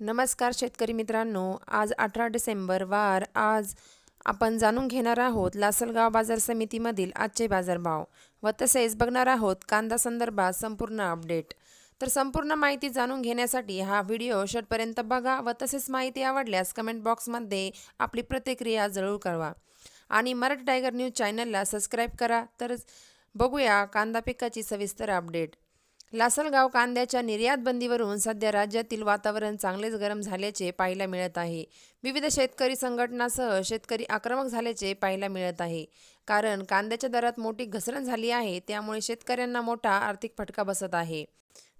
नमस्कार शेतकरी मित्रांनो आज अठरा डिसेंबर वार. आज आपण जाणून घेणार आहोत लासलगाव बाजार समितीमधील आजचे बाजारभाव व तसेच बघणार आहोत कांदा संदर्भात संपूर्ण अपडेट. तर संपूर्ण माहिती जाणून घेण्यासाठी हा व्हिडिओ शेवटपर्यंत बघा व तसेच माहिती आवडल्यास कमेंट बॉक्समध्ये आपली प्रतिक्रिया जरूर कळवा. आणि मराठी टायगर न्यूज चॅनलला सबस्क्राईब करा. तर बघूया कांदा पिकाची सविस्तर अपडेट. लासलगाव कांद्याच्या निर्यात बंदीवरून सध्या राज्यातील वातावरण चांगलेच गरम झाल्याचे पाहायला मिळत आहे. विविध शेतकरी संघटनासह शेतकरी आक्रमक झाल्याचे पाहायला मिळत आहे. कारण कांद्याच्या दरात मोठी घसरण झाली आहे त्यामुळे शेतकऱ्यांना मोठा आर्थिक फटका बसत आहे.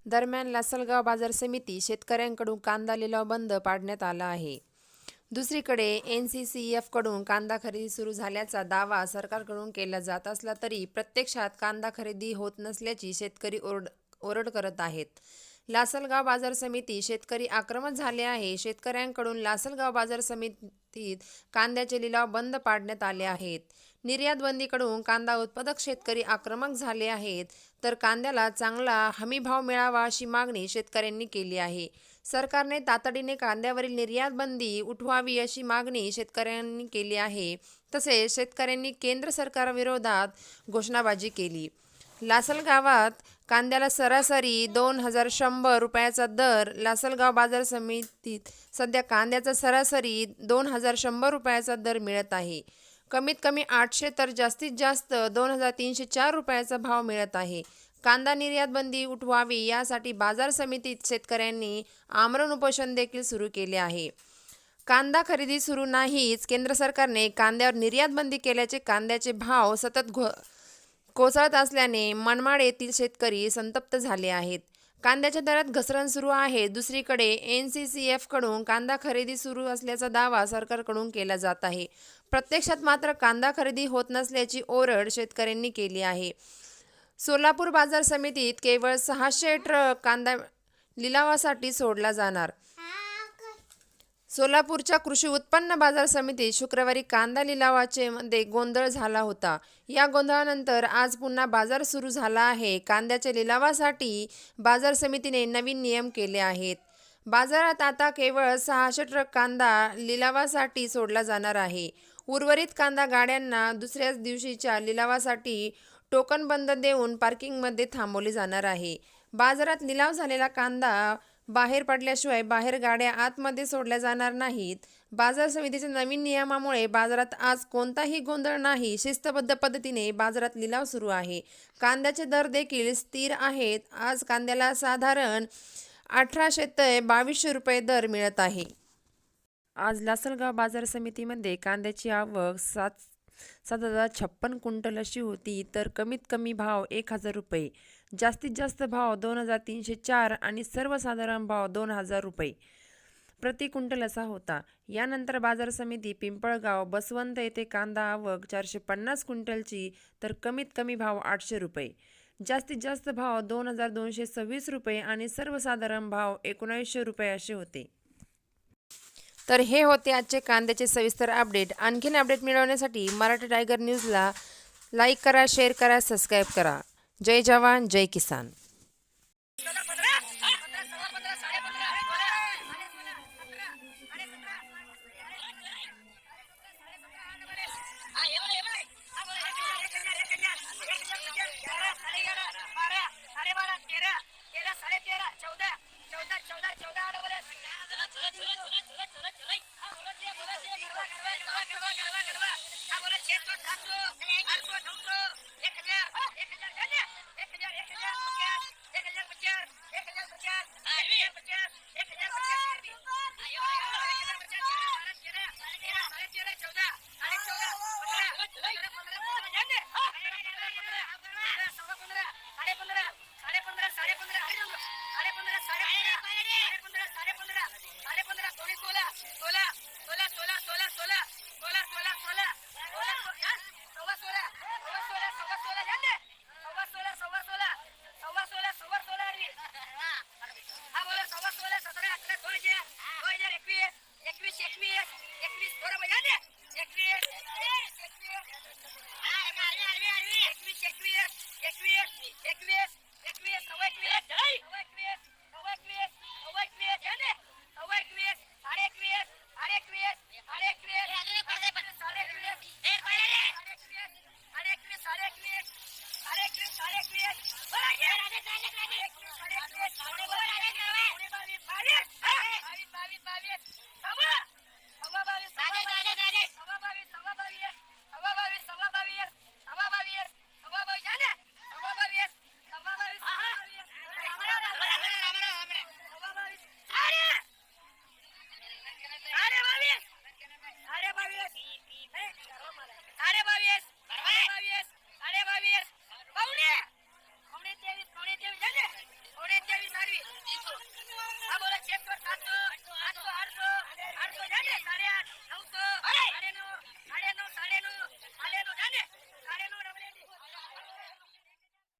दरम्यान लासलगाव बाजार समिती शेतकऱ्यांकडून कांदा लिलाव बंद पाडण्यात आला आहे. दुसरीकडे एन सी सी एफकडून कांदा खरेदी सुरू झाल्याचा दावा सरकारकडून केला जात असला तरी प्रत्यक्षात कांदा खरेदी होत नसल्याची शेतकरी ओरड ओरड करत आहेत. लासलगाव बाजार समिती शेतकरी आक्रमक झाले आहे. शेतकऱ्यांकडून लासलगाव बाजार समितीत कांद्याचे लिलाव बंद पाडण्यात आले आहेत. निर्यात बंदीकडून कांदा उत्पादक शेतकरी आक्रमक झाले आहेत. तर कांद्याला चांगला हमीभाव मिळावा अशी मागणी शेतकऱ्यांनी केली आहे. सरकारने तातडीने कांद्यावरील निर्यात बंदी उठवावी अशी मागणी शेतकऱ्यांनी केली आहे. तसेच शेतकऱ्यांनी केंद्र सरकारविरोधात घोषणाबाजी केली. लासलगावात कांद्याला सरासरी दोन हजार शंभर रुपयाचा दर लासलगाव बाजार समितीत सध्या कांद्याचा सरासरी दोन हजार शंभर रुपयाचा दर मिळत आहे. कमीत कमी आठशे तर जास्तीत जास्त दोन हजार तीनशे चार रुपयाचा भाव मिळत आहे. कांदा निर्यात बंदी उठवावी यासाठी बाजार समितीत शेतकऱ्यांनी आमरण उपोषण देखील सुरू केले आहे. कांदा खरेदी सुरू नाहीच केंद्र सरकारने कांद्यावर निर्यात बंदी केल्याचे कांद्याचे भाव सतत घो कोसळत असल्याने मनमाड येथील शेतकरी संतप्त झाले आहेत. कांद्याच्या दरात घसरण सुरू आहे. दुसरीकडे एन सी सी एफकडून कांदा खरेदी सुरू असल्याचा दावा सरकारकडून केला जात आहे. प्रत्यक्षात मात्र कांदा खरेदी होत नसल्याची ओरड शेतकऱ्यांनी केली आहे. सोलापूर बाजार समितीत केवळ सहाशे ट्रक कांदा लिलावासाठी सोडला जाणार. सोलापूरच्या कृषी उत्पन्न बाजार समितीत शुक्रवारी कांदा लिलावाचे मध्ये गोंधळ झाला होता. या गोंधळानंतर आज पुन्हा बाजार सुरू झाला आहे. कांद्याच्या लिलावासाठी बाजार समितीने नवीन नियम केले आहेत. बाजारात आता केवळ सहाशे ट्रक कांदा लिलावासाठी सोडला जाणार आहे. उर्वरित कांदा गाड्यांना दुसऱ्याच दिवशीच्या लिलावासाठी टोकन बंद देऊन पार्किंगमध्ये थांबवले जाणार आहे. बाजारात लिलाव झालेला कांदा बाहेर पडल्याशिवाय बाहेर गाड्या आतमध्ये सोडल्या जाणार नाहीत. बाजार समितीच्या नवीन नियमामुळे बाजारात आज कोणताही गोंधळ नाही शिस्तबद्ध पद्धतीने बाजारात लिलाव सुरू आहे. कांद्याचे दर देखील स्थिर आहेत. आज कांद्याला साधारण अठराशे ते बावीसशे रुपये दर मिळत आहे. आज लासलगाव बाजार समितीमध्ये कांद्याची आवक सात सात हजार छप्पन क्विंटल अशी होती तर कमीत कमी भाव एक हजार रुपये. जास्तीत जास्त भाव दोन हजार तीनशे चार आणि सर्वसाधारण भाव दोन हजार रुपये. प्रति क्विंटल असा होता. यानंतर बाजार समिती पिंपळगाव बसवंत येथे कांदा आवक चारशे पन्नास क्विंटलची तर कमीत कमी भाव आठशे रुपये. जास्तीत जास्त भाव दोन हजार दोनशे सव्वीस रुपये आणि सर्वसाधारण भाव एकोणावीसशे रुपये असे होते. तर हे होते आजचे कांद्याचे सविस्तर अपडेट. आणखीन अपडेट मिळवण्यासाठी मराठी टायगर न्यूजला लाईक करा शेअर करा सबस्क्राईब करा. जय जवान जय किसान हा Come on! सव्वा बावीस सव्वा बावीस सव्वा बावीस सव्वा बावीस सव्वा बावीस सव्वा